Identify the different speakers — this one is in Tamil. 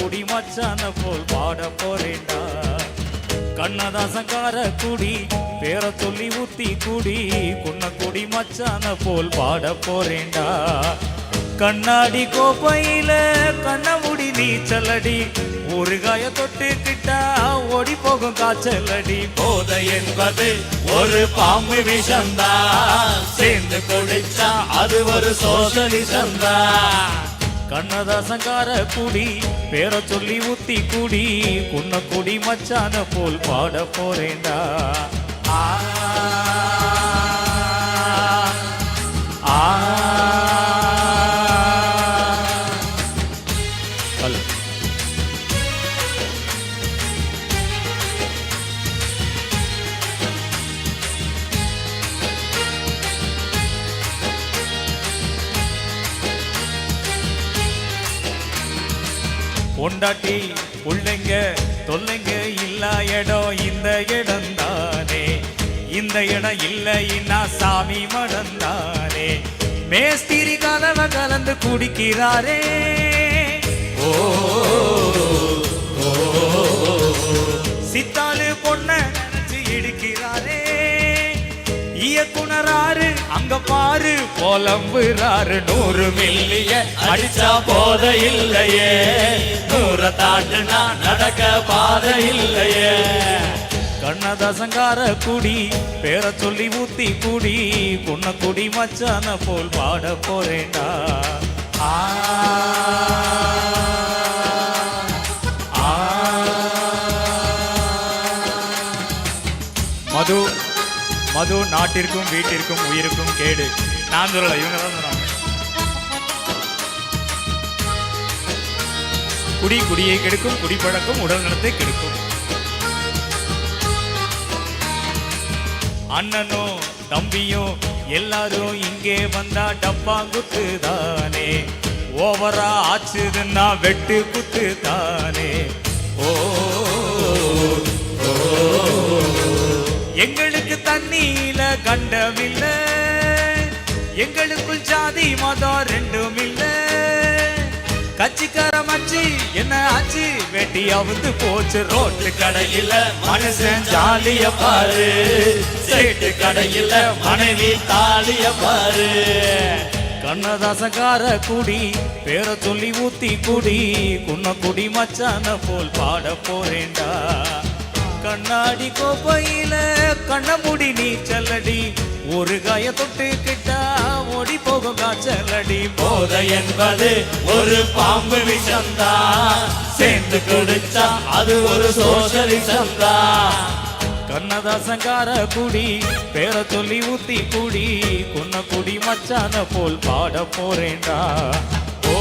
Speaker 1: குடி மச்சான போல் பாட போறேன்டா கண்ணதாசங்கார குடி பேர சொல்லி ஊத்தி குடி குன்ன குடி மச்சான போல் பாட போறேண்டா. கண்ணாடி கோப்பையில கண்ணமுடி நீச்சலடி ஊறுகாய தொட்டுக்கிட்டா ஓடி போகும் காய்ச்சலடி. போதை என்பது ஒரு பாம்பு விஷந்தா சேர்ந்து குடிச்சா அது ஒரு சோசலிசந்தா கண்ணதாசங்கார குடி பேர சொல்லி ஊத்தி குடி குன்ன குடி மச்சான போல் பாட போறேண்டா ஆ பொண்டாட்டி புள்ளைங்க தொல்லைங்க இல்லா இடம் இந்த இடம் தானே. இந்த இடம் இல்லைன்னா சாமி மடந்தானே மேஸ்திரி கலவ கலந்து குடிக்கிறாரே. ஓ சித்தாலு பொண்ண இடிக்கிறாரே. இயக்குனராரு அங்க பாரு போலம்புறாரு நூறு மில்லிய அடிச்சா போத இல்லையே நூற தாண்டுனா நடக்க பாத இல்லையே கண்ணதாசங்கார குடி பேர சொல்லி ஊத்தி குடி. குன்ன குடி மச்சான போல் பாட போறேண்டா ஆ. மது. மது நாட்டிற்கும் வீட்டிற்கும் உயிருக்கும் கேடு. நான் சொல்லல இவங்க தான் சொன்னாங்க. குடி குடியை கெடுக்கும் குடிப்பழக்கம் உடல் நலத்தை கெடுக்கும். அண்ணனோ தம்பியோ எல்லாரும் இங்கே வந்தா டப்பா குத்து தானே. ஓவரா ஆச்சுதுன்னா வெட்டு குத்து தானே. ஓ. எங்கள் தண்ணியில கண்டமில்ல எங்களுக்குள் ஜாதி மதம் ரெண்டும் இல்ல. கட்சிக்கார மச்சி என்ன ஆச்சு? வெட்டி அவுந்து போச்சு ரோட்டு கடையில. மனுஷன் ஜாலிய பாரு. சேட்டு கடையில மனைவி தாலிய பாரு. கண்ணதாசக்கார குடி பேர சொல்லி ஊத்தி குடி. குன்ன குடி மச்சான போல் பாட போறேண்டா கண்ணாடி கோப்பையில கண்ணமுடி நீச்சலடி ஒரு காய தொட்டு கிட்டா ஓடி போகும் காய்ச்சலடி. போதை என்பது ஒரு பாம்பு விஷந்தா சேர்ந்து குடிச்சா அது ஒரு சோசலிசந்தா கண்ணதாசங்கார குடி பேர சொல்லி ஊத்தி குடி. கொன்ன குடி மச்சான போல் பாட போறேண்டா ஓ.